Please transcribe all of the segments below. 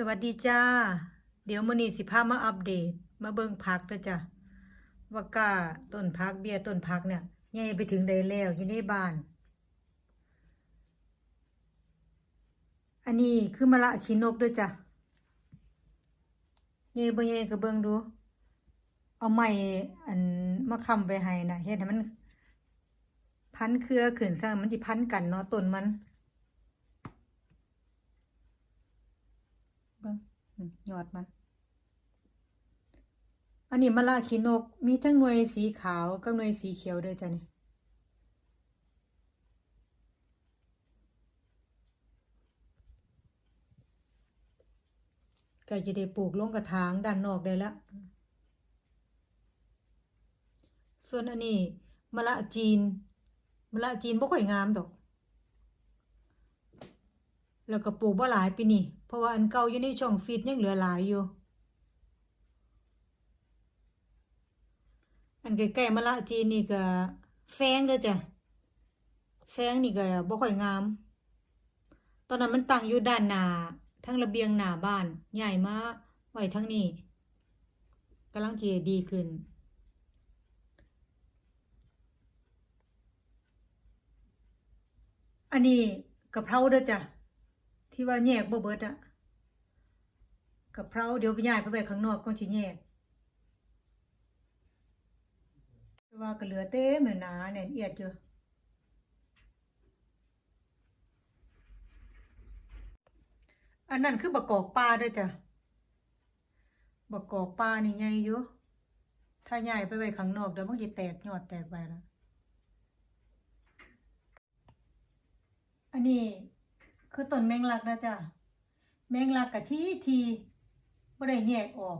สวัสดีจ้า เดี๋ยวมื้อนี้สิพามาอัปเดต มาเบิ่งผักเด้อจ้ะว่ากาต้นผักเบี้ยต้นผักเนี่ยใหญ่ไปถึงใดแล้วอยู่ในบ้าน อันนี้คือมะละขี้นกเด้อจ้ะใหญ่บ่ใหญ่ก็เบิ่งดู เอาไม้อันมาค้ำไว้ให้น่ะเฮ็ดให้มัน พันเครือขึ้นซะมันสิพันกันเนาะต้นมัน บิ่งยอดมัน อันนี้มะละขีนก มีทั้งหน่วยสีขาวกับหน่วยสีเขียวเด้อจ้ะนี่ก็จะได้ปลูกลงกระถางด้านนอกได้แล้วส่วนอันนี้มะละจีนมะละจีนบ่ค่อยงามดอก แล้วก็ปลูกบ่หลายปีนี้เพราะว่าอันเก่าอยู่ในช่องฟีดยังเหลือหลายอยู่ อันใกล้ๆมะละจีนี่ก็แฟงเด้อจ้ะ แฟงนี่ก็บ่ค่อยงาม ตอนนั้นมันตั้งอยู่ด้านหน้าทั้งระเบียงหน้าบ้าน ใหญ่มาไว้ทั้งนี้กำลังสิดีขึ้นอันนี้กะเพราเด้อจ้ะ ที่ว่าแยกบ่เบิดอะกะเพราเดี๋ยวไปย้ายไปไว้ข้างนอกก่อนสิแยกแต่ว่าก็เหลือเต็มเลยหนาแน่นเอียดอยู่อันนั้นคือบักกอกปลาด้อจ้ะบักกอกปลานี่ใหญ่อยู่ถ้าย้ายไปไว้ข้างนอกเดี๋ยวมันสิแตกยอดแตกไปและอันนี้ คือต้นแมงลักนะจ๊ะแมงลักกะทีทีบ่ได้แยกออก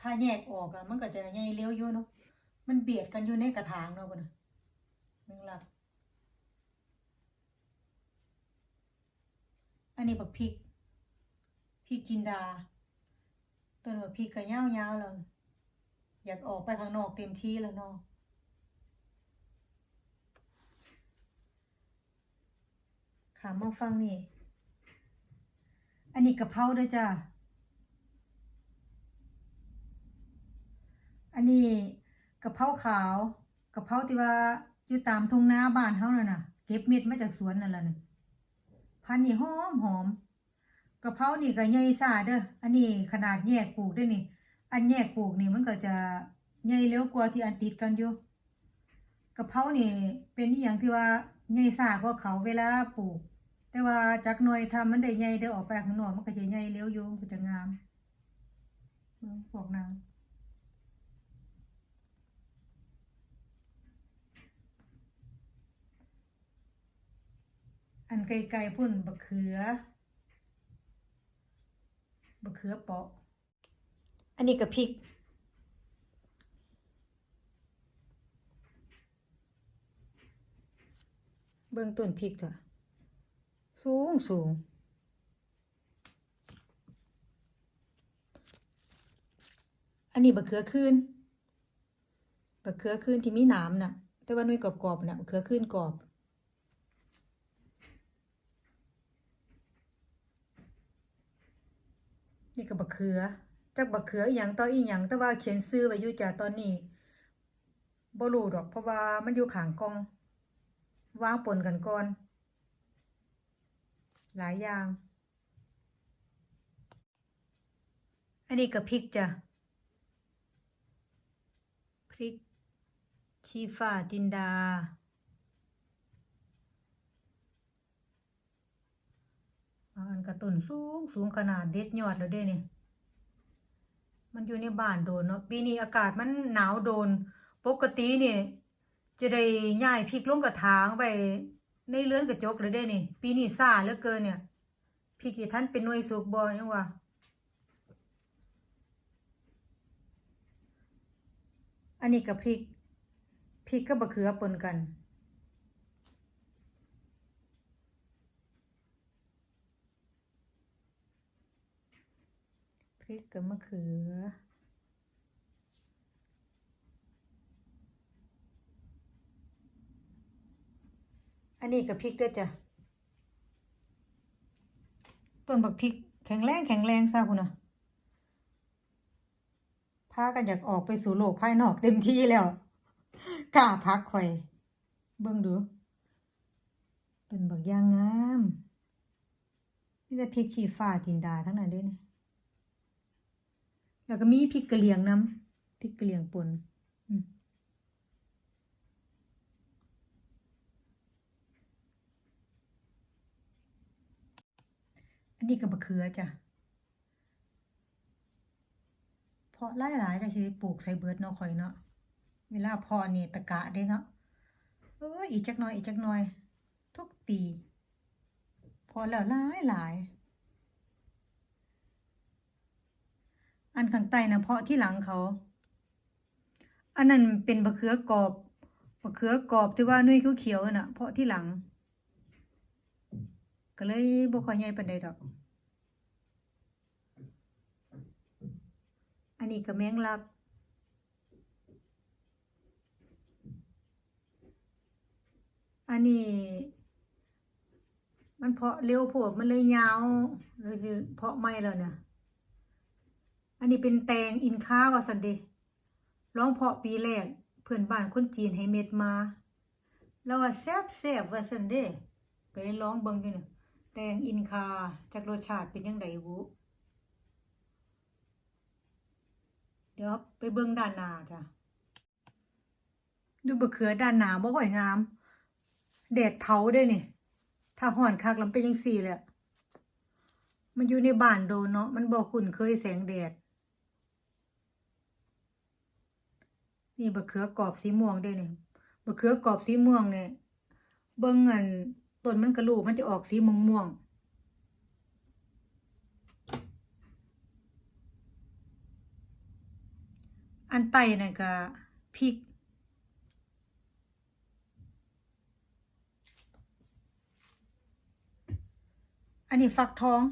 ถ้าแยกออกอะมันก็จะใหญ่เร็วอยู่เนาะมันเบียดกันอยู่ในกระถางเนาะพุ่นน่ะแมงลัก อันนี้บักพริกพริกจินดาต้นบักพริกก็ยาวๆแล้วอยากออกไปข้างนอกเต็มที่แล้วเนาะขามาฟังนี่ อันนี้กะเพราด้อจ้าอันนี้กะเพราขาวกะเพราที่ว่าอยู่ตามทุ่งนาบ้านเฮานั่นน่ะ เก็บเม็ดมาจากสวนนั่นล่ะนี่พันธุ์นี่หอมหอมกะเพรานี่ก็ใหญ่ซ่าเด้ออันนี้ขนาดแยกปลูกด้วยนี่ อันแยกปลูกนี่มันก็จะใหญ่เร็วกว่าที่อันติดกันอยู่กะเพรานี่เป็นอีหยังที่ว่าใหญ่ซ่ากว่าเขาเวลาปลูก แต่ว่าจักหน่อยถ้ามันได้ใหญ่เด้อออกไปข้างนอกมันก็จะใหญ่เร็วอยู่มันก็จะงามเบิ่งพวกนางอันไกลๆพุ่นบักเขือบักเขือเปาะ อันนี้ก็พริก เบิ่งต้นพริกจ้ะ สูงสูงอันนี้บักเขือคืนบักเขือคืนที่มีหนามน่ะ แต่ว่าหน่ยกรอบๆน่ะบักเขือคืนกรอบ นี่ก็บักเขือจักบักเขืออีหยังต่ออีหยังแต่ว่าเขียนซื้อไว้อยู่จ้ะตอนนี้บ่รู้ดอกเพราะว่ามันอยู่ขางกอง วางปนกันก่อน หลายอย่าง อันนี้ก็พริกจ้ะ พริก ชีฟ้าจินดา อันกระต้นสูงสูงขนาดเด็ดยอดแล้วเด้นี่ มันอยู่ในบ้านโดนเนาะ ปีนี้อากาศมันหนาวโดน ปกตินี่จะได้ย้ายพริกลงกระถางไป ในเรือนกระจกเลยได้นี่ ปีนี้ซ่าเหลือเกินเนี่ยพริกที่ท่านเป็นหน่วยสุกบ่ยังวะอันนี้กับพริก พริกกับบะเขือปนกัน พริกกับมะเขือ อันนี้กับพริกด้วยจ้ะ ต้นบักพริกแข็งแรงแข็งแรงซะพุ่นน่ะพากันอยากออกไปสู่โลกภายนอกเต็มที่แล้วกล้าพักข่อย เบิ่งดูเป็นบักย่างงามนี่แต่พริกชีฟ้าจินดาทั้งนั้นด้วยนี่แล้วก็มีพริกกะเหรี่ยงน้ำพริกกะเหรี่ยงป่นอืม อันนี้ก็มะเขือจ้ะเพาะหลายจังสิได้ปลูกใส่เบิร์ดเนาะข่อยเนาะเวลาพาะนี่ตะกะเด้เนาะเอออีกจักหน่อยอีกจักหน่อย ทุกปี พอแล้วหลายหลาย อันข้างใต้นะเพาะที่หลังเขา อันนั้นเป็นบะเขือกรอบบะเขือกรอบที่ว่านุ่ยเขียวๆน่ะ เพาะที่หลัง ก็เลยบ่ค่อยใหญ่ปานใดดอก อันนี้ก็แมงลักอันนี้ มันเพาะเร็วโพดมันเลยยาวเลยสิเพาะไม่แล้วเนี่ยอันนี้เป็นแตงอินค้าว่าสันเดะร้องเพาะปีแรก เพื่อนบ้านคนจีนให้เม็ดมา แล้วว่าแซ่บแซ่บว่าสันเดะก็เลยร้องเบิ่งอยู่เนี่ย แตงอินคาจากรสชาติเป็นยังไงวุเดี๋ยวไปเบิ่งด้านหน้าจ้ะ ดูบะเขือด้านหน้าบ่ค่อยงาม แดดเผาเด้นี่ ถ้าห่อนคักล้วมันเป็นจังซี่แหละ มันอยู่ในบ้านโดนเนาะ มันบ่คุ้นเคยแสงแดด นี่บะเขือกรอบสีม่วงเด้นี่บะเขือกรอบสีม่วงเนี่ยเบิ่งอัน ต้นมันกระลูกมันจะออกสีม่วงม่วงอันไต้นั่นก็พริกอันนี้ฟักทอง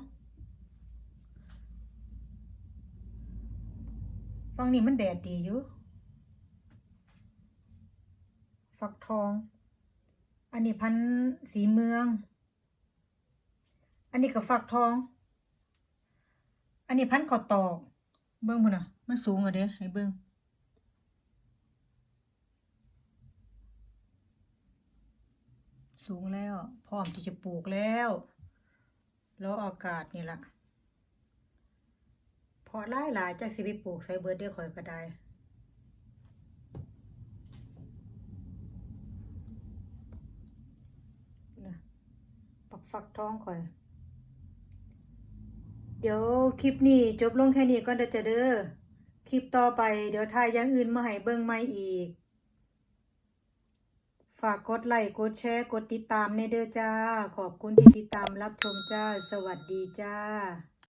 ฟังนี่มันแดดดีอยู่ ฟักทอง อันนี้พันธ์สีเมือง อันนี้ก็ฟักทอง อันนี้พันธ์ขอตอก เบิ้งพุ่นน่ะ มันสูงอะเด้ให้เบิ้งสูงแล้ว พร้อมที่จะปลูกแล้วแล้วอากาศนี่ล่ะพอหลายหลายจากสิไปปลูกใส่เบิดเดียวข่อยก็ได้ นะ ปักฝักท้องข่อย เดี๋ยวคลิปนี้จบลงแค่นี้ก่อนเด้อจ้ะเด้อ คลิปต่อไปเดี๋ยวถ่ายอย่างอื่นมาให้เบิ่งใหม่อีก ฝากกดไลค์กดแชร์กดติดตามในเด้อจ้า ขอบคุณที่ติดตามรับชมจ้า สวัสดีจ้า